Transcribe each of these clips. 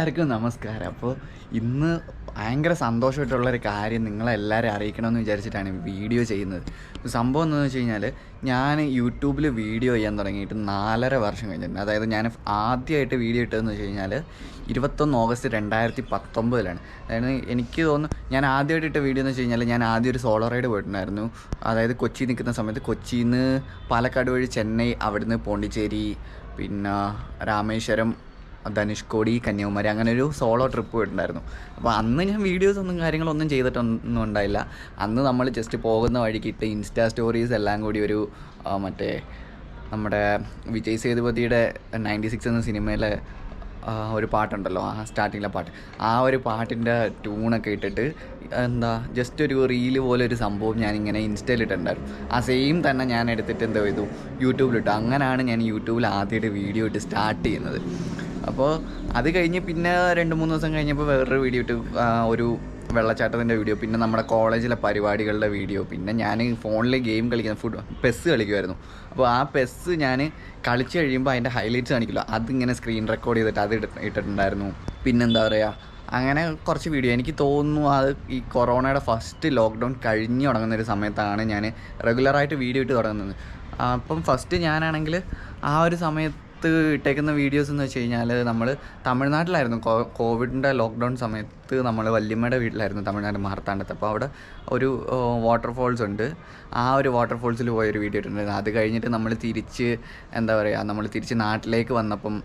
എല്ലാവർക്കും നമസ്കാരം. അപ്പോൾ ഇന്ന് ഭയങ്കര സന്തോഷമായിട്ടുള്ളൊരു കാര്യം നിങ്ങളെല്ലാവരും അറിയിക്കണമെന്ന് വിചാരിച്ചിട്ടാണ് വീഡിയോ ചെയ്യുന്നത്. സംഭവം എന്താണെന്ന് വെച്ച് കഴിഞ്ഞാൽ ഞാൻ യൂട്യൂബിൽ വീഡിയോ ചെയ്യാൻ തുടങ്ങിയിട്ട് നാലര വർഷം കഴിഞ്ഞിട്ടുണ്ട്. അതായത് ഞാൻ ആദ്യമായിട്ട് വീഡിയോ ഇട്ടതെന്ന് വെച്ച് കഴിഞ്ഞാൽ ഇരുപത്തൊന്ന് ഓഗസ്റ്റ് രണ്ടായിരത്തി പത്തൊമ്പതിലാണ് അതായത് എനിക്ക് തോന്നുന്നു ഞാൻ ആദ്യമായിട്ട് ഇട്ട വീഡിയോ എന്ന് വെച്ച് കഴിഞ്ഞാൽ ഞാൻ ആദ്യം ഒരു സോളോ റൈഡ് പോയിട്ടുണ്ടായിരുന്നു. അതായത് കൊച്ചി നിൽക്കുന്ന സമയത്ത് കൊച്ചിയിൽ നിന്ന് പാലക്കാട് വഴി ചെന്നൈ അവിടുന്ന് പോണ്ടിച്ചേരി പിന്നെ രാമേശ്വരം ധനുഷ്കോടി കന്യാകുമാരി അങ്ങനെ ഒരു സോളോ ട്രിപ്പ് പോയിട്ടുണ്ടായിരുന്നു. അപ്പോൾ അന്ന് ഞാൻ വീഡിയോസ് ഒന്നും കാര്യങ്ങളൊന്നും ചെയ്തിട്ടൊന്നും ഉണ്ടായില്ല. അന്ന് നമ്മൾ ജസ്റ്റ് പോകുന്ന വഴിക്ക് ഇട്ട് ഇൻസ്റ്റാ സ്റ്റോറീസ് എല്ലാം കൂടി ഒരു മറ്റേ നമ്മുടെ വിജയ് സേതുപതിയുടെ നയന്റി സിക്സ് എന്ന സിനിമയിലെ ഒരു പാട്ടുണ്ടല്ലോ ആ സ്റ്റാർട്ടിങ്ങിലെ പാട്ട്. ആ ഒരു പാട്ടിന്റെ ട്യൂണൊക്കെ ഇട്ടിട്ട് എന്താ ജസ്റ്റ് ഒരു റീൽ പോലെ ഒരു സംഭവം ഞാനിങ്ങനെ ഇൻസ്റ്റയിൽ ഇട്ടിട്ടുണ്ടായിരുന്നു. ആ സെയിം തന്നെ ഞാൻ എടുത്തിട്ട് എന്തോ ചെയ്തു യൂട്യൂബിലിട്ടു അങ്ങനെയാണ് ഞാൻ യൂട്യൂബിൽ ആദ്യമായിട്ട് വീഡിയോ ഇട്ട് സ്റ്റാർട്ട് ചെയ്യുന്നത്. അപ്പോൾ അത് കഴിഞ്ഞ് പിന്നെ രണ്ട് മൂന്ന് ദിവസം കഴിഞ്ഞപ്പോൾ വേറൊരു വീഡിയോ ഇട്ട് ഒരു വെള്ളച്ചാട്ടത്തിന്റെ വീഡിയോ പിന്നെ നമ്മുടെ കോളേജിലെ പരിപാടികളുടെ വീഡിയോ പിന്നെ ഞാൻ ഫോണിൽ ഗെയിം കളിക്കുന്ന ഫുഡ് പെസ് കളിക്കുമായിരുന്നു അപ്പോൾ ആ പെസ് ഞാൻ കളിച്ച് കഴിയുമ്പോൾ അതിന്റെ ഹൈലൈറ്റ്സ് കാണിക്കില്ല അതിങ്ങനെ സ്ക്രീൻ റെക്കോർഡ് ചെയ്തിട്ട് അത് ഇട്ട് ഇട്ടിട്ടുണ്ടായിരുന്നു. പിന്നെന്താ പറയുക അങ്ങനെ കുറച്ച് വീഡിയോ എനിക്ക് തോന്നുന്നു അത് ഈ കൊറോണയുടെ ഫസ്റ്റ് ലോക്ക്ഡൗൺ കഴിഞ്ഞ് തുടങ്ങുന്ന ഒരു സമയത്താണ് ഞാൻ റെഗുലറായിട്ട് വീഡിയോ ഇട്ട് തുടങ്ങുന്നത്. അപ്പം ഫസ്റ്റ് ഞാനാണെങ്കിൽ ആ ഒരു സമയത്ത് ഇട്ടേക്കുന്ന വീഡിയോസ് എന്ന് വെച്ച് കഴിഞ്ഞാൽ നമ്മൾ തമിഴ്നാട്ടിലായിരുന്നു. കോവിഡിന്റെ ലോക്ക്ഡൗൺ സമയത്ത് നമ്മൾ വല്യമ്മയുടെ വീട്ടിലായിരുന്നു തമിഴ്നാട് മാർത്താണ്ടത്ത് അപ്പോൾ അവിടെ ഒരു വാട്ടർഫോൾസ് ഉണ്ട്. ആ ഒരു വാട്ടർഫോൾസിൽ പോയൊരു വീഡിയോ ഇട്ടിട്ടുണ്ട് അത് കഴിഞ്ഞിട്ട് നമ്മൾ തിരിച്ച് എന്താ പറയുക നമ്മൾ തിരിച്ച് നാട്ടിലേക്ക് വന്നപ്പം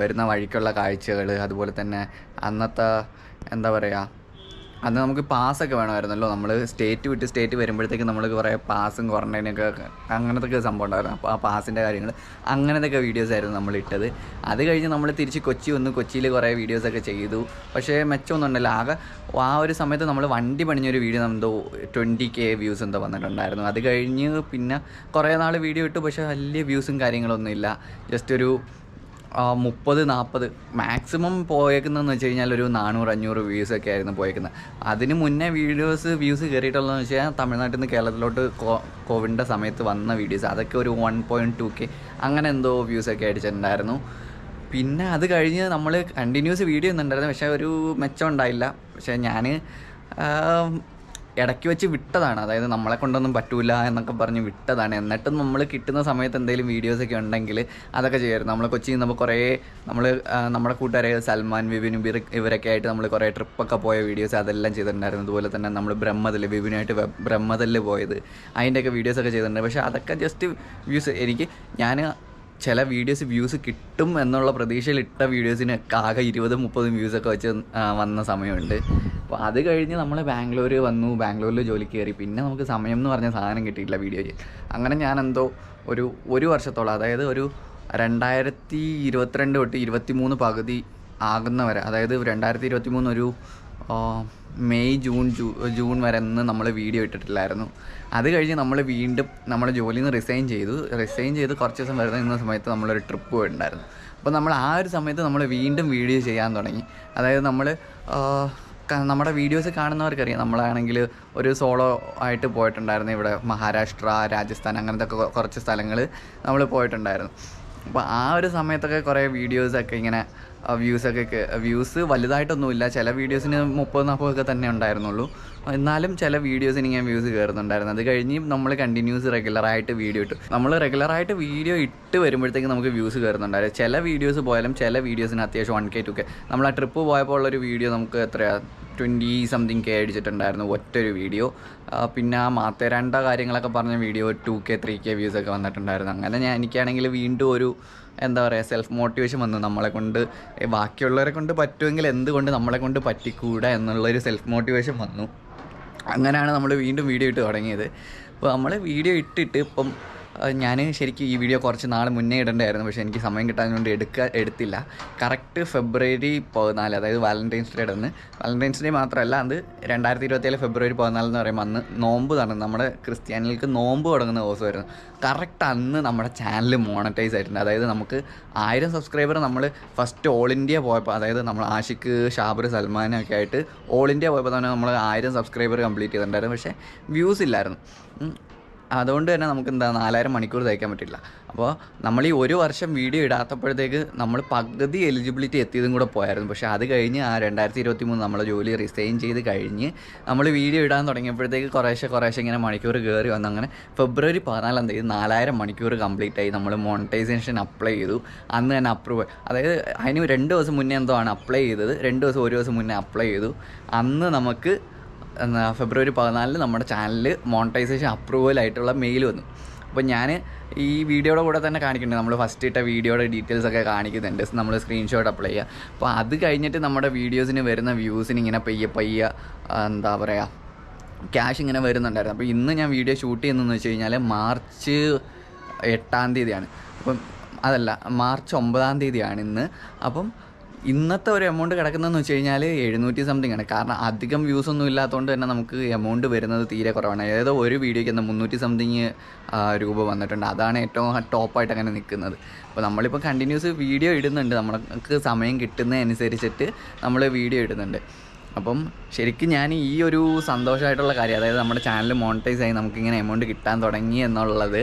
വരുന്ന വഴിക്കുള്ള കാഴ്ചകൾ അതുപോലെ തന്നെ അന്നത്തെ എന്താ പറയുക അന്ന് നമുക്ക് പാസ് ഒക്കെ വേണമായിരുന്നല്ലോ. നമ്മൾ സ്റ്റേറ്റ് വിട്ട് സ്റ്റേറ്റ് വരുമ്പോഴത്തേക്ക് നമ്മൾ കുറേ പാസും ക്വാറന്റൈനൊക്കെ അങ്ങനത്തെ ഒക്കെ സംഭവം ഉണ്ടായിരുന്നു. അപ്പോൾ ആ പാസിന്റെ കാര്യങ്ങൾ അങ്ങനത്തെ വീഡിയോസ് ആയിരുന്നു നമ്മൾ ഇട്ടത്. അത് കഴിഞ്ഞ് നമ്മൾ തിരിച്ച് കൊച്ചി വന്നു. കൊച്ചിയിൽ കുറേ വീഡിയോസൊക്കെ ചെയ്തു. പക്ഷേ മെച്ചമൊന്നും ഉണ്ടല്ലോ ആകെ ആ ഒരു സമയത്ത് നമ്മൾ വണ്ടി പണിഞ്ഞൊരു വീഡിയോ എന്തോ ട്വന്റി കെ വ്യൂസ് എന്തോ വന്നിട്ടുണ്ടായിരുന്നു. അത് കഴിഞ്ഞ് പിന്നെ കുറേ നാൾ വീഡിയോ ഇട്ടു. പക്ഷേ വലിയ വ്യൂസും കാര്യങ്ങളൊന്നും ഇല്ല ജസ്റ്റ് ഒരു മുപ്പത് നാൽപ്പത് മാക്സിമം പോയേക്കുന്നതെന്ന് വെച്ച് കഴിഞ്ഞാൽ ഒരു നാനൂറ് അഞ്ഞൂറ് വ്യൂസ് ഒക്കെ ആയിരുന്നു പോയേക്കുന്നത്. അതിന് മുന്നേ വീഡിയോസ് വ്യൂസ് കയറിയിട്ടുള്ളതെന്ന് വെച്ച് കഴിഞ്ഞാൽ തമിഴ്നാട്ടിൽ നിന്ന് കേരളത്തിലോട്ട് കോവിഡിന്റെ സമയത്ത് വന്ന വീഡിയോസ് അതൊക്കെ ഒരു വൺ പോയിന്റ് ടു കെ അങ്ങനെ എന്തോ വ്യൂസ് ഒക്കെ അടിച്ചിട്ടുണ്ടായിരുന്നു. പിന്നെ അത് കഴിഞ്ഞ് നമ്മൾ കണ്ടിന്യൂസ് വീഡിയോ ഒന്നുണ്ടായിരുന്നു പക്ഷേ ഒരു മെച്ചം ഉണ്ടായില്ല. പക്ഷേ ഞാൻ ഇടയ്ക്ക് വെച്ച് വിട്ടതാണ്. അതായത് നമ്മളെ കൊണ്ടൊന്നും പറ്റൂല എന്നൊക്കെ പറഞ്ഞ് വിട്ടതാണ്. എന്നിട്ടും നമ്മൾ കിട്ടുന്ന സമയത്ത് എന്തെങ്കിലും വീഡിയോസൊക്കെ ഉണ്ടെങ്കിൽ അതൊക്കെ ചെയ്യുമായിരുന്നു നമ്മൾ കൊച്ചിയിൽ നിന്നപ്പോൾ കുറേ നമ്മൾ നമ്മുടെ കൂട്ടുകാരെ സൽമാൻ വിപിൻ ഇവർ ഇവരൊക്കെ ആയിട്ട് നമ്മൾ കുറേ ട്രിപ്പൊക്കെ പോയ വീഡിയോസ് അതെല്ലാം ചെയ്തിട്ടുണ്ടായിരുന്നു. അതുപോലെ തന്നെ നമ്മൾ ബ്രഹ്മതൽ വിപിനായിട്ട് ബ്രഹ്മതലിൽ പോയത്. അതിന്റെയൊക്കെ വീഡിയോസൊക്കെ ചെയ്തിട്ടുണ്ട്. പക്ഷേ അതൊക്കെ ജസ്റ്റ് വ്യൂസ് എനിക്ക് ഞാൻ ചില വീഡിയോസ് വ്യൂസ് കിട്ടും എന്നുള്ള പ്രതീക്ഷയിൽ ഇട്ട വീഡിയോസിന് ആകെ ഇരുപതും മുപ്പതും വ്യൂസൊക്കെ വെച്ച് വന്ന സമയമുണ്ട്. അപ്പോൾ അത് കഴിഞ്ഞ് നമ്മൾ ബാംഗ്ലൂർ വന്നു. ബാംഗ്ലൂരിൽ ജോലി കയറി പിന്നെ നമുക്ക് സമയം എന്ന് പറഞ്ഞ സാധനം കിട്ടിയിട്ടില്ല വീഡിയോ അങ്ങനെ ഞാൻ എന്തോ ഒരു ഒരു വർഷത്തോളം അതായത് ഒരു രണ്ടായിരത്തി ഇരുപത്തിരണ്ട് തൊട്ട് ഇരുപത്തി മൂന്ന് പകുതി ആകുന്നവരെ അതായത് രണ്ടായിരത്തി ഇരുപത്തി മൂന്ന് ഒരു മെയ് ജൂൺ ജൂ ജൂൺ വരെ ഒന്നും നമ്മൾ വീഡിയോ ഇട്ടിട്ടില്ലായിരുന്നു. അത് കഴിഞ്ഞ് നമ്മൾ വീണ്ടും നമ്മുടെ ജോലിയിൽ നിന്ന് റിസൈൻ ചെയ്തു. റിസൈൻ ചെയ്ത് കുറച്ച് ദിവസം വരുന്ന നിന്ന സമയത്ത് നമ്മളൊരു ട്രിപ്പ് പോയിട്ടുണ്ടായിരുന്നു. അപ്പോൾ നമ്മൾ ആ ഒരു സമയത്ത് നമ്മൾ വീണ്ടും വീഡിയോ ചെയ്യാൻ തുടങ്ങി. അതായത് നമ്മൾ നമ്മുടെ വീഡിയോസ് കാണുന്നവർക്കറിയാം. നമ്മളാണെങ്കിൽ ഒരു സോളോ ആയിട്ട് പോയിട്ടുണ്ടായിരുന്നു. ഇവിടെ മഹാരാഷ്ട്ര രാജസ്ഥാൻ അങ്ങനത്തെ കുറച്ച് സ്ഥലങ്ങൾ നമ്മൾ പോയിട്ടുണ്ടായിരുന്നു. അപ്പോൾ ആ ഒരു സമയത്തൊക്കെ കുറേ വീഡിയോസൊക്കെ ഇങ്ങനെ വ്യൂസൊക്കെ വ്യൂസ് വലുതായിട്ടൊന്നുമില്ല. ചില വീഡിയോസിന് മുപ്പത് നാൽപ്പതൊക്കെ തന്നെ ഉണ്ടായിരുന്നുള്ളൂ. എന്നാലും ചില വീഡിയോസിന് ഞാൻ വ്യൂസ് കയറുന്നുണ്ടായിരുന്നു. അത് കഴിഞ്ഞ് നമ്മൾ കണ്ടിന്യൂസ് റെഗുലറായിട്ട് വീഡിയോ ഇട്ടു. നമ്മൾ റെഗുലറായിട്ട് വീഡിയോ ഇട്ട് വരുമ്പോഴത്തേക്ക് നമുക്ക് വ്യൂസ് കയറുന്നുണ്ടായിരുന്നു. ചില വീഡിയോസ് പോയാലും ചില വീഡിയോസിന് അത്യാവശ്യം വൺ കെ ടു കെ നമ്മൾ ആ ട്രിപ്പ് പോയപ്പോൾ ഉള്ളൊരു വീഡിയോ നമുക്ക് എത്രയാ ട്വന്റി സംതിങ് കെ അടിച്ചിട്ടുണ്ടായിരുന്നു ഒറ്റൊരു വീഡിയോ പിന്നെ ആ മാത്തേരണ്ട കാര്യങ്ങളൊക്കെ പറഞ്ഞ video two K three K views ഒക്കെ വന്നിട്ടുണ്ടായിരുന്നു. അങ്ങനെ ഞാൻ എനിക്കാണെങ്കിൽ വീണ്ടും ഒരു എന്താ പറയുക സെൽഫ് മോട്ടിവേഷൻ വന്നു. നമ്മളെ കൊണ്ട് ബാക്കിയുള്ളവരെ കൊണ്ട് പറ്റുമെങ്കിൽ എന്തുകൊണ്ട് നമ്മളെ കൊണ്ട് പറ്റിക്കൂടാ എന്നുള്ളൊരു സെൽഫ് മോട്ടിവേഷൻ വന്നു. അങ്ങനെയാണ് നമ്മൾ വീണ്ടും വീഡിയോ ഇട്ട് തുടങ്ങിയത്. അപ്പോൾ നമ്മൾ വീഡിയോ ഇട്ടിട്ട് ഇപ്പം ഞാൻ ശരിക്കും ഈ വീഡിയോ കുറച്ച് നാൾ മുന്നേ ഇടണ്ടായിരുന്നു. പക്ഷേ എനിക്ക് സമയം കിട്ടാൻ കൊണ്ട് എടുക്ക എടുത്തില്ല. കറക്റ്റ് ഫെബ്രുവരി പതിനാല് അതായത് വാലന്റൈൻസ് ഡേ അന്ന് വാലന്റൈൻസ് ഡേ മാത്രമല്ല അത് രണ്ടായിരത്തി ഇരുപത്തിയേഴ് ഫെബ്രുവരി പതിനാല് എന്ന് പറയുമ്പോൾ അന്ന് നോമ്പ് നടന്നു നമ്മുടെ ക്രിസ്ത്യാനികൾക്ക് നോമ്പ് തുടങ്ങുന്ന ദിവസമായിരുന്നു. കറക്റ്റ് അന്ന് നമ്മുടെ ചാനൽ മോണറ്റൈസ് ആയിട്ടുണ്ട്. അതായത് നമുക്ക് ആയിരം സബ്സ്ക്രൈബർ നമ്മൾ ഫസ്റ്റ് ഓൾ ഇന്ത്യ പോയപ്പോൾ അതായത് നമ്മൾ ആഷിക്ക് ഷാബർ സൽമാനൊക്കെ ആയിട്ട് ഓൾ ഇന്ത്യ പോയപ്പോൾ തന്നെ നമ്മൾ ആയിരം സബ്സ്ക്രൈബർ കംപ്ലീറ്റ് ചെയ്തിട്ടുണ്ടായിരുന്നു. പക്ഷേ വ്യൂസ് ഇല്ലായിരുന്നു. അതുകൊണ്ട് തന്നെ നമുക്ക് എന്താ നാലായിരം മണിക്കൂർ തയ്ക്കാൻ പറ്റില്ല. അപ്പോൾ നമ്മൾ ഈ ഒരു വർഷം വീഡിയോ ഇടാത്തപ്പോഴത്തേക്ക് നമ്മൾ പകുതി എലിജിബിലിറ്റി എത്തിയതും കൂടെ പോയായിരുന്നു. പക്ഷേ അത് കഴിഞ്ഞ് ആ രണ്ടായിരത്തി ഇരുപത്തി മൂന്ന് നമ്മൾ ജോലി റിസൈൻ ചെയ്ത് കഴിഞ്ഞ് നമ്മൾ വീഡിയോ ഇടാൻ തുടങ്ങിയപ്പോഴത്തേക്ക് കുറേശ്ശെ കുറേശ്ശെ ഇങ്ങനെ മണിക്കൂർ കയറി വന്നു അങ്ങനെ ഫെബ്രുവരി പതിനാലാം തീയതി നാലായിരം മണിക്കൂർ കംപ്ലീറ്റ് ആയി. നമ്മൾ മോണിറ്റൈസേഷൻ അപ്ലൈ ചെയ്തു. അന്ന് തന്നെ അപ്രൂവ് അതായത് അതിന് രണ്ട് ദിവസം മുന്നേ എന്തോ ആണ് അപ്ലൈ ചെയ്തത്. രണ്ട് ദിവസം ഒരു ദിവസം മുന്നേ അപ്ലൈ ചെയ്തു. അന്ന് നമുക്ക് ഫെബ്രുവരി പതിനാലിന് നമ്മുടെ ചാനലിൽ മോണിറ്റൈസേഷൻ അപ്രൂവൽ ആയിട്ടുള്ള മെയിൽ വന്നു. അപ്പോൾ ഞാൻ ഈ വീഡിയോയുടെ കൂടെ തന്നെ കാണിക്കുന്നുണ്ട്. നമ്മൾ ഫസ്റ്റ് ഇട്ട വീഡിയോയുടെ ഡീറ്റെയിൽസ് ഒക്കെ കാണിക്കുന്നുണ്ട്. നമ്മൾ സ്ക്രീൻഷോട്ട് അപ്ലൈ ചെയ്യുക. അപ്പോൾ അത് കഴിഞ്ഞിട്ട് നമ്മുടെ വീഡിയോസിന് വരുന്ന വ്യൂസിന് ഇങ്ങനെ പയ്യെ പയ്യ എന്താ പറയുക ക്യാഷ് ഇങ്ങനെ വരുന്നുണ്ടായിരുന്നു. അപ്പോൾ ഇന്ന് ഞാൻ വീഡിയോ ഷൂട്ട് ചെയ്യുന്നതെന്ന് വെച്ച് കഴിഞ്ഞാൽ മാർച്ച് എട്ടാം തീയതിയാണ്. അപ്പം അതല്ല മാർച്ച് ഒമ്പതാം തീയതിയാണ് ഇന്ന്. അപ്പം ഇന്നത്തെ ഒരു എമൗണ്ട് കിടക്കുന്നതെന്ന് വെച്ച് കഴിഞ്ഞാൽ എഴുന്നൂറ്റി സംതിങ് ആണ്. കാരണം അധികം വ്യൂസ് ഒന്നും ഇല്ലാത്തതുകൊണ്ട് തന്നെ നമുക്ക് എമൗണ്ട് വരുന്നത് തീരെ കുറവാണ്. ഏതോ ഒരു വീഡിയോയ്ക്ക് എന്താ മുന്നൂറ്റി സംതിങ് രൂപ വന്നിട്ടുണ്ട്. അതാണ് ഏറ്റവും ടോപ്പായിട്ട് അങ്ങനെ നിൽക്കുന്നത് അപ്പോൾ നമ്മളിപ്പോൾ കണ്ടിന്യൂസ് വീഡിയോ ഇടുന്നുണ്ട്. നമ്മൾക്ക് സമയം കിട്ടുന്നതനുസരിച്ചിട്ട് നമ്മൾ വീഡിയോ ഇടുന്നുണ്ട്. അപ്പം ശരിക്കും ഞാൻ ഈ ഒരു സന്തോഷമായിട്ടുള്ള കാര്യം അതായത് നമ്മുടെ ചാനൽ മോണിറ്റൈസ് ആയി നമുക്കിങ്ങനെ എമൗണ്ട് കിട്ടാൻ തുടങ്ങി എന്നുള്ളത്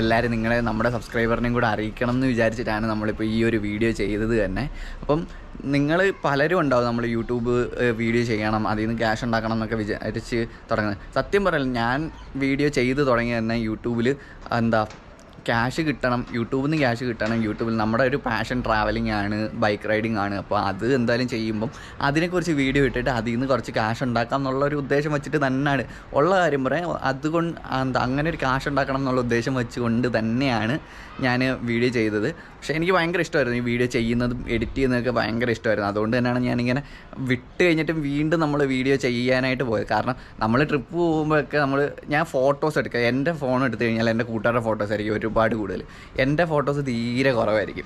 എല്ലാവരും നിങ്ങളെ നമ്മുടെ സബ്സ്ക്രൈബറിനെയും കൂടെ അറിയിക്കണം എന്ന് വിചാരിച്ചിട്ടാണ് നമ്മളിപ്പോൾ ഈ ഒരു വീഡിയോ ചെയ്തത് തന്നെ. അപ്പം നിങ്ങൾ പലരും ഉണ്ടാവും നമ്മൾ യൂട്യൂബ് വീഡിയോ ചെയ്യണം അതിൽ നിന്ന് ക്യാഷ് ഉണ്ടാക്കണം എന്നൊക്കെ വിചാരിച്ച് തുടങ്ങുന്നത്. സത്യം പറയാൻ ഞാൻ വീഡിയോ ചെയ്ത് തുടങ്ങി തന്നെ യൂട്യൂബിൽ എന്താ ക്യാഷ് കിട്ടണം. യൂട്യൂബിൽ നിന്ന് ക്യാഷ് കിട്ടണം. യൂട്യൂബിൽ നമ്മുടെ ഒരു പാഷൻ ട്രാവലിംഗ് ആണ് ബൈക്ക് റൈഡിങ് ആണ്. അപ്പോൾ അത് എന്തായാലും ചെയ്യുമ്പം അതിനെക്കുറിച്ച് വീഡിയോ ഇട്ടിട്ട് അതിൽ നിന്ന് കുറച്ച് ക്യാഷ് ഉണ്ടാക്കാം എന്നുള്ള ഒരു ഉദ്ദേശം വെച്ചിട്ട് തന്നെയാണ് ഉള്ള കാര്യം പറയാം. അതുകൊണ്ട് എന്താ അങ്ങനെ ഒരു ക്യാഷ് ഉണ്ടാക്കണം എന്നുള്ള ഉദ്ദേശം വെച്ചുകൊണ്ട് തന്നെയാണ് ഞാൻ വീഡിയോ ചെയ്തത്. പക്ഷേ എനിക്ക് ഭയങ്കര ഇഷ്ടമായിരുന്നു ഈ വീഡിയോ ചെയ്യുന്നതും എഡിറ്റ് ചെയ്യുന്നതൊക്കെ ഭയങ്കര ഇഷ്ടമായിരുന്നു. അതുകൊണ്ട് തന്നെയാണ് ഞാനിങ്ങനെ വിട്ട് കഴിഞ്ഞിട്ടും വീണ്ടും നമ്മൾ വീഡിയോ ചെയ്യാനായിട്ട് പോയത്. കാരണം നമ്മൾ ട്രിപ്പ് പോകുമ്പോഴൊക്കെ നമ്മൾ ഞാൻ ഫോട്ടോസ് എടുക്കുക. എന്റെ ഫോൺ എടുത്തു കഴിഞ്ഞാൽ എന്റെ കൂട്ടുകാരുടെ ഫോട്ടോസ് ആയിരിക്കും. ഒരുപാട് കൂടുതൽ. എന്റെ ഫോട്ടോസ് തീരെ കുറവായിരിക്കും.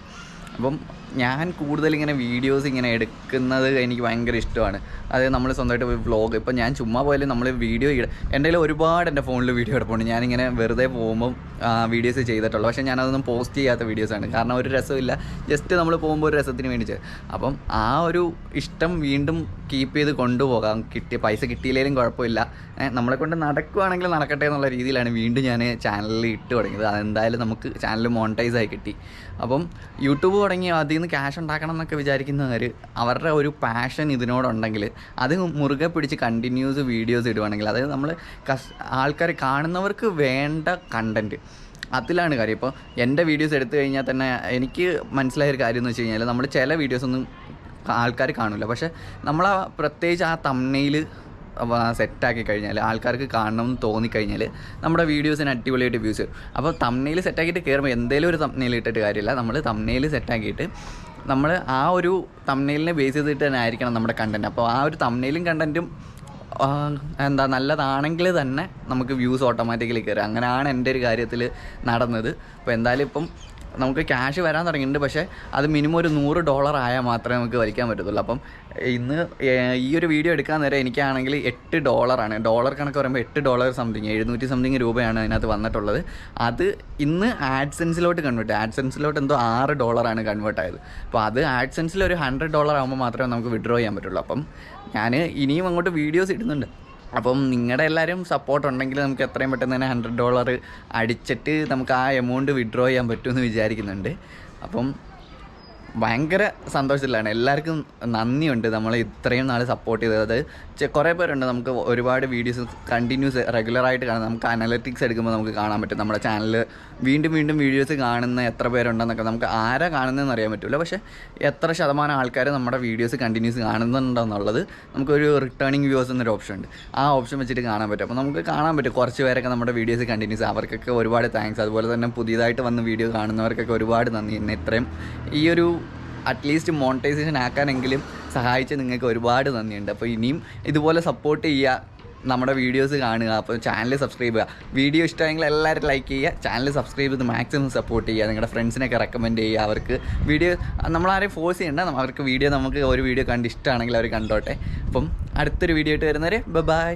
അപ്പം ഞാൻ കൂടുതൽ ഇങ്ങനെ വീഡിയോസ് ഇങ്ങനെ എടുക്കുന്നത് എനിക്ക് ഭയങ്കര ഇഷ്ടമാണ്. അത് നമ്മൾ സ്വന്തമായിട്ട് ഒരു വ്ലോഗ് ഇപ്പം ഞാൻ ചുമ്മാ പോയാലും നമ്മൾ വീഡിയോ ഇട എന്റെ ഒരുപാട് എന്റെ ഫോണിൽ വീഡിയോ എടുപ്പുണ്ട്. ഞാനിങ്ങനെ വെറുതെ പോകുമ്പം വീഡിയോസ് ചെയ്തിട്ടുള്ളൂ. പക്ഷേ ഞാനതൊന്നും പോസ്റ്റ് ചെയ്യാത്ത വീഡിയോസാണ് കാരണം ഒരു രസമില്ല ജസ്റ്റ് നമ്മൾ പോകുമ്പോൾ ഒരു രസത്തിന് വേണ്ടി അപ്പം ആ ഒരു ഇഷ്ടം വീണ്ടും കീപ്പ് ചെയ്ത് കൊണ്ടുപോകാം. കിട്ടിയ പൈസ കിട്ടിയില്ലെങ്കിലും കുഴപ്പമില്ല. നമ്മളെ കൊണ്ട് നടക്കുവാണെങ്കിൽ നടക്കട്ടെ എന്നുള്ള രീതിയിലാണ് വീണ്ടും ഞാൻ ചാനലിൽ ഇട്ട് തുടങ്ങിയത്. അതെന്തായാലും നമുക്ക് ചാനൽ മോണിറ്റൈസ് ആയി കിട്ടി. അപ്പം യൂട്യൂബ് തുടങ്ങി അതിൽ നിന്ന് ക്യാഷ് ഉണ്ടാക്കണം എന്നൊക്കെ വിചാരിക്കുന്നവർ അവരുടെ ഒരു പാഷൻ ഇതിനോടുണ്ടെങ്കിൽ അത് മുറുകെ പിടിച്ച് കണ്ടിന്യൂസ് വീഡിയോസ് ഇടുവാണെങ്കിൽ അതായത് നമ്മൾ കസ് ആൾക്കാർ കാണുന്നവർക്ക് വേണ്ട കണ്ടന്റ് അതിലാണ് കാര്യം. ഇപ്പോൾ എന്റെ വീഡിയോസ് എടുത്തു കഴിഞ്ഞാൽ തന്നെ എനിക്ക് മനസ്സിലായ ഒരു കാര്യം എന്ന് വെച്ച് കഴിഞ്ഞാൽ നമ്മൾ ചില വീഡിയോസ് ഒന്നും ആൾക്കാർ കാണില്ല പക്ഷേ നമ്മൾ ആ പ്രത്യേകിച്ച് ആ തമ്മനയിൽ സെറ്റാക്കി കഴിഞ്ഞാൽ ആൾക്കാർക്ക് കാണണം കാണണമെന്ന് തോന്നിക്കഴിഞ്ഞാൽ നമ്മുടെ വീഡിയോസിന് അടിപൊളിയായിട്ട് വ്യൂസ് വരും. അപ്പോൾ തമ്മനയിൽ സെറ്റാക്കിയിട്ട് കയറുമ്പോൾ എന്തെങ്കിലും ഒരു തമ്മനയിൽ ഇട്ടിട്ട് കാര്യമില്ല. നമ്മൾ തമ്മനയിൽ സെറ്റാക്കിയിട്ട് നമ്മൾ ആ ഒരു തമ്മനയിലിനെ ബേസ് ചെയ്തിട്ട് തന്നെ ആയിരിക്കണം നമ്മുടെ കണ്ടന്റ് അപ്പോൾ ആ ഒരു തമ്മനയിലും കണ്ടന്റും എന്താ നല്ലതാണെങ്കിൽ തന്നെ നമുക്ക് വ്യൂസ് ഓട്ടോമാറ്റിക്കലി കയറും അങ്ങനെയാണ് എന്റെ ഒരു കാര്യത്തിൽ നടന്നത്. അപ്പോൾ എന്തായാലും ഇപ്പം നമുക്ക് ക്യാഷ് വരാൻ തുടങ്ങിയിട്ടുണ്ട്. പക്ഷേ അത് മിനിമം ഒരു നൂറ് ഡോളർ ആയാൽ മാത്രമേ നമുക്ക് വലിക്കാൻ പറ്റത്തുള്ളൂ. അപ്പം ഇന്ന് ഈ ഒരു വീഡിയോ എടുക്കാൻ നേരം എനിക്കാണെങ്കിൽ എട്ട് ഡോളറാണ് ഡോളർ കണക്ക് പറയുമ്പോൾ എട്ട് ഡോളർ സംതിങ് എഴുന്നൂറ്റി സംതിങ് രൂപയാണ് അതിനകത്ത് വന്നിട്ടുള്ളത്. അത് ഇന്ന് ആഡ്സെൻസിലോട്ട് കൺവേർട്ട് ആഡ്സെൻസിലോട്ട് എന്തോ ആറ് ഡോളറാണ് കൺവേർട്ട് ആയത്. അപ്പോൾ അത് ആഡ്സെൻസിൽ ഒരു ഹൺഡ്രഡ് ഡോളർ ആകുമ്പോൾ മാത്രമേ നമുക്ക് വിഡ്രോ ചെയ്യാൻ പറ്റുള്ളൂ. അപ്പം ഞാൻ ഇനിയും അങ്ങോട്ട് വീഡിയോസ് ഇടുന്നുണ്ട്. അപ്പം നിങ്ങളുടെ എല്ലാവരും സപ്പോർട്ട് ഉണ്ടെങ്കിൽ നമുക്ക് എത്രയും പെട്ടെന്ന് തന്നെ ഹൺഡ്രഡ് ഡോളർ അടിച്ചിട്ട് നമുക്ക് ആ എമൗണ്ട് വിഡ്രോ ചെയ്യാൻ പറ്റുമെന്ന് വിചാരിക്കുന്നുണ്ട്. അപ്പം ഭയങ്കര സന്തോഷത്തിലാണ്. എല്ലാവർക്കും നന്ദിയുണ്ട് നമ്മൾ ഇത്രയും നാൾ സപ്പോർട്ട് ചെയ്തത്. കുറേ പേരുണ്ട് നമുക്ക് ഒരുപാട് വീഡിയോസ് കണ്ടിന്യൂസ് റെഗുലറായിട്ട് കാണാം. നമുക്ക് അനലറ്റിക്സ് എടുക്കുമ്പോൾ നമുക്ക് കാണാൻ പറ്റും. നമ്മുടെ ചാനൽ വീണ്ടും വീണ്ടും വീഡിയോസ് കാണുന്ന എത്ര പേരുണ്ടെന്നൊക്കെ നമുക്ക് ആരാ കാണുന്നതെന്ന് അറിയാൻ പറ്റില്ല പക്ഷേ എത്ര ശതമാനം ആൾക്കാർ നമ്മുടെ വീഡിയോസ് കണ്ടിന്യൂസ് കാണുന്നുണ്ടെന്നുള്ളത് നമുക്കൊരു റിട്ടേണിങ് വ്യൂസ് എന്നൊരു ഓപ്ഷൻ ഉണ്ട്. ആ ഓപ്ഷൻ വെച്ചിട്ട് കാണാൻ പറ്റും. അപ്പോൾ നമുക്ക് കാണാൻ പറ്റും. കുറച്ച് പേരൊക്കെ നമ്മുടെ വീഡിയോസ് കണ്ടിന്യൂസ് അവർക്കൊക്കെ ഒരുപാട് താങ്ക്സ് അതുപോലെ തന്നെ പുതിയതായിട്ട് വന്ന് വീഡിയോ കാണുന്നവർക്കൊക്കെ ഒരുപാട് നന്ദി. എന്നെ ഇത്രയും ഈ ഒരു അറ്റ്ലീസ്റ്റ് മോണിറ്റൈസേഷൻ ആക്കാനെങ്കിലും സഹായിച്ച് നിങ്ങൾക്ക് ഒരുപാട് നന്ദിയുണ്ട്. അപ്പോൾ ഇനിയും ഇതുപോലെ സപ്പോർട്ട് ചെയ്യുക നമ്മുടെ വീഡിയോസ് കാണുക അപ്പോൾ ചാനൽ സബ്സ്ക്രൈബ് ചെയ്യുക. വീഡിയോ ഇഷ്ടമെങ്കിൽ എല്ലാവരും ലൈക്ക് ചെയ്യുക ചാനൽ സബ്സ്ക്രൈബ് ചെയ്ത് മാക്സിമം സപ്പോർട്ട് ചെയ്യുക. നിങ്ങളുടെ ഫ്രണ്ട്സിനൊക്കെ റെക്കമെൻഡ് ചെയ്യുക. അവർക്ക് വീഡിയോ നമ്മളാരെയും ഫോഴ്സ് ചെയ്യണ്ട. അവർക്ക് വീഡിയോ നമുക്ക് ഒരു വീഡിയോ കണ്ട് ഇഷ്ടമാണെങ്കിൽ അവർ കണ്ടോട്ടെ. അപ്പം അടുത്തൊരു വീഡിയോ ആയിട്ട് വരുന്നവരെ ബൈ